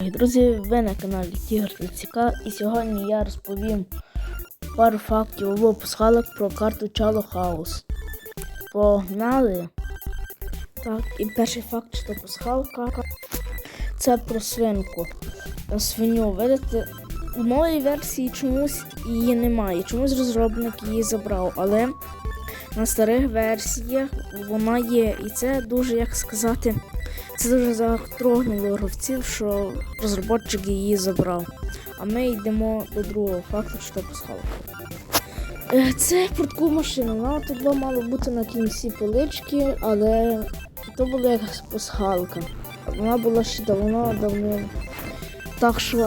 Друзі, ви на каналі Тігр ТЦК і сьогодні я розповім пару фактів або пасхалок про карту Чало Хаус. Погнали! Так, і перший факт, що пасхалка це про свинку. Свиню, видите, у новій версії чомусь її немає. Чомусь розробник її забрав, але на старих версіях вона є. І це дуже, як сказати, це дуже затрогнуло гравців, що розробник її забрав. А ми йдемо до другого факту, що пасхалка. Е, Це про таку машину. Вона була мало бути на кінці полички, але то була як пасхалка. Вона була ще давно давно. Так що,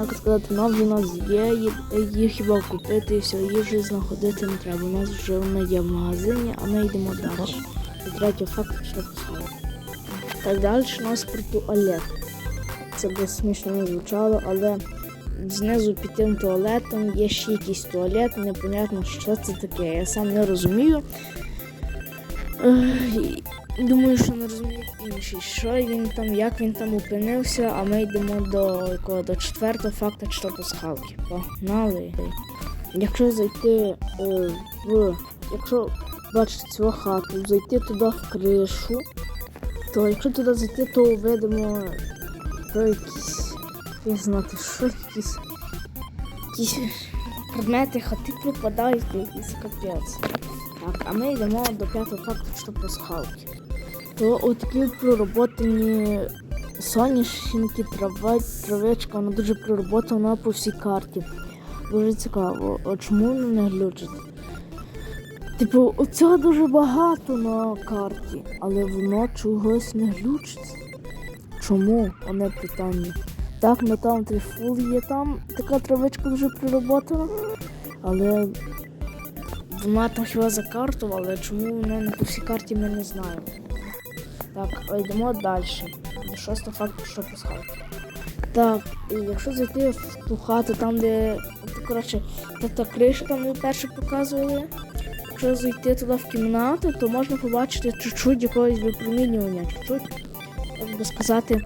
як сказати, вона вже у нас є, її- хіба купити і все, її вже знаходити не треба. У нас вже вона є в магазині, а ми йдемо далі. Третій факт, що пасхалка. Так далі у нас про туалет. Це би смішно не звучало, але знизу під тим туалетом є ще якийсь туалет, непонятно, що це таке. Я сам не розумію. Думаю, що не розуміють інші, що він там, як він там опинився, а ми йдемо до якого до четвертого факту, що пасхалки. Погнали. Якщо зайти е, в. Якщо бачите цю хату, зайти туди в кришу, то якщо туди зайти, то видимо то якісь, я знати, що якісь, якісь предмети хати пропадають, якийсь капець. Так, а ми йдемо до п'ятого факту, що пасхалки. То отакі пророботані соняшники, трава, травичка, вона дуже пророботана по всій карті. Дуже цікаво, а чому не глючить? Типу, оцього дуже багато на карті, але воно чогось не глючить. Чому? Одне питання. Так, на там трифул є там така травичка дуже пророботана, але вона хіба за карту, але чому вона не по всій карті ми не знаємо. Так, йдемо далі. До шостого факту, що пускати. Так, і якщо зайти в ту хату, там, де. Коротше, та, та криша там ми перше показували. Якщо зайти туди в кімнату, то можна побачити чуть-чуть якогось випромінювання, чуть-чуть, як би сказати,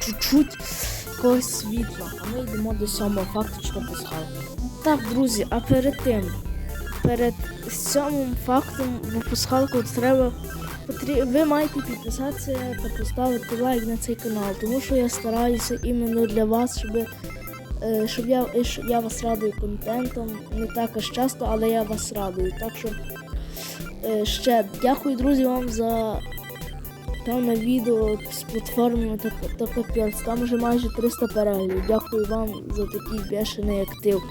чуть-чуть якогось світла. А ми йдемо до сьомого факту, що пасхалки. Так, друзі, а перед тим, перед сьомим фактом в пасхалку треба ви маєте підписатися та поставити лайк на цей канал, тому що я стараюся іменно для вас, щоб, щоб я, щоб я вас радую контентом. Не так аж часто, але я вас радую. Так що е, ще дякую, друзі, вам за певне відео з платформами та, капець. Там вже майже 300 переглядів. Дякую вам за такий бешений актив.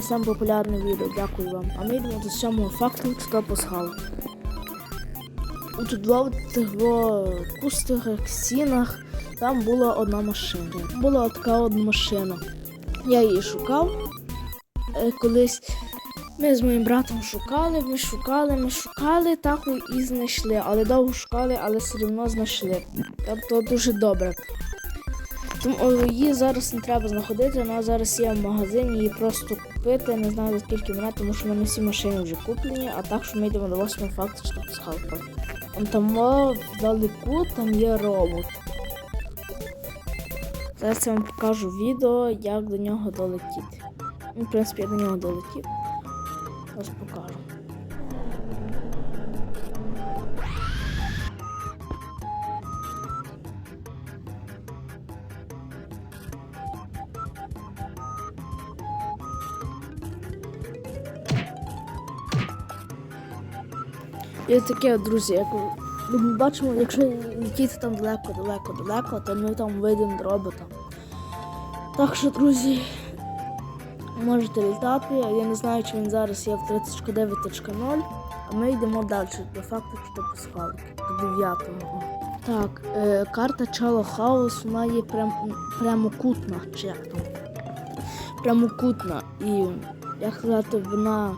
Саме популярне відео. Дякую вам. А ми йдемо до сьомого факту, що пасхалки. У того пустих стінах там була одна машина. Була така одна машина. Я її шукав е, колись. Ми з моїм братом шукали, ми шукали, ми шукали, так і знайшли. Але довго шукали, але все одно знайшли. Тобто дуже добре. Тому її зараз не треба знаходити, вона зараз є в магазині, її просто купити. Не знаю за скільки вона, тому що в мене всі машини вже куплені, а так що ми йдемо до восьмого факту, що пасхалка. Там там о, вдалеку там є робот. Зараз я вам покажу відео, як до нього долетіти. Ну, в принципі, я до нього долетів. Зараз покажу. І таке, друзі, як ми бачимо, якщо летіти там далеко, далеко, далеко, то ми там вийдемо до робота. Так що, друзі, можете літати. Я не знаю, чи він зараз є в 3.9.0, а ми йдемо далі до факту, що пасхалки, до 9-го. Так, е, карта Чало Хаус, вона є прям, прямокутна, чи як там. Прямокутна. І як сказати, вона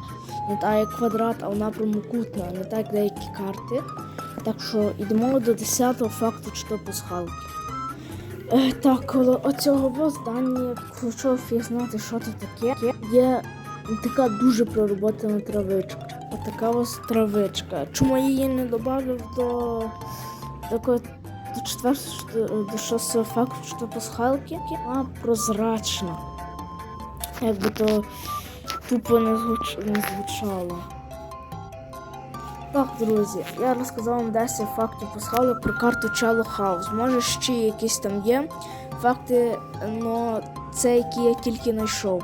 не так як квадрат, а вона прямокутна, не так деякі карти. Так що йдемо до 10-го факту, що пасхалки. Е, так, коло оцього здання, якщо я знати, що це таке, є така дуже пророботана травичка. Отака ось травичка. Чому я її не додав до такої до четвертого до шостого факту, що пасхалки, вона прозрачна. Якби то тупо не звучало. Так, друзі, я розказав вам 10 фактів пасхалок про карту Чело Хаус. Може ще якісь там є факти, але це які я тільки знайшов.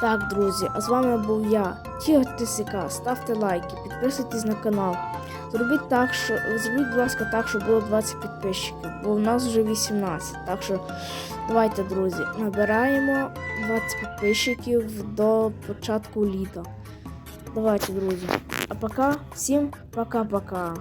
Так, друзі, а з вами був я, Тіо Тисяка. Ставте лайки, підписуйтесь на канал. Зробіть так, що зробіть, будь ласка, так, щоб було 20 підписчиків, бо в нас вже 18. Так що давайте, друзі, набираємо 20 підписчиків до початку літа. Давайте, друзі. А пока, всім пока-пока.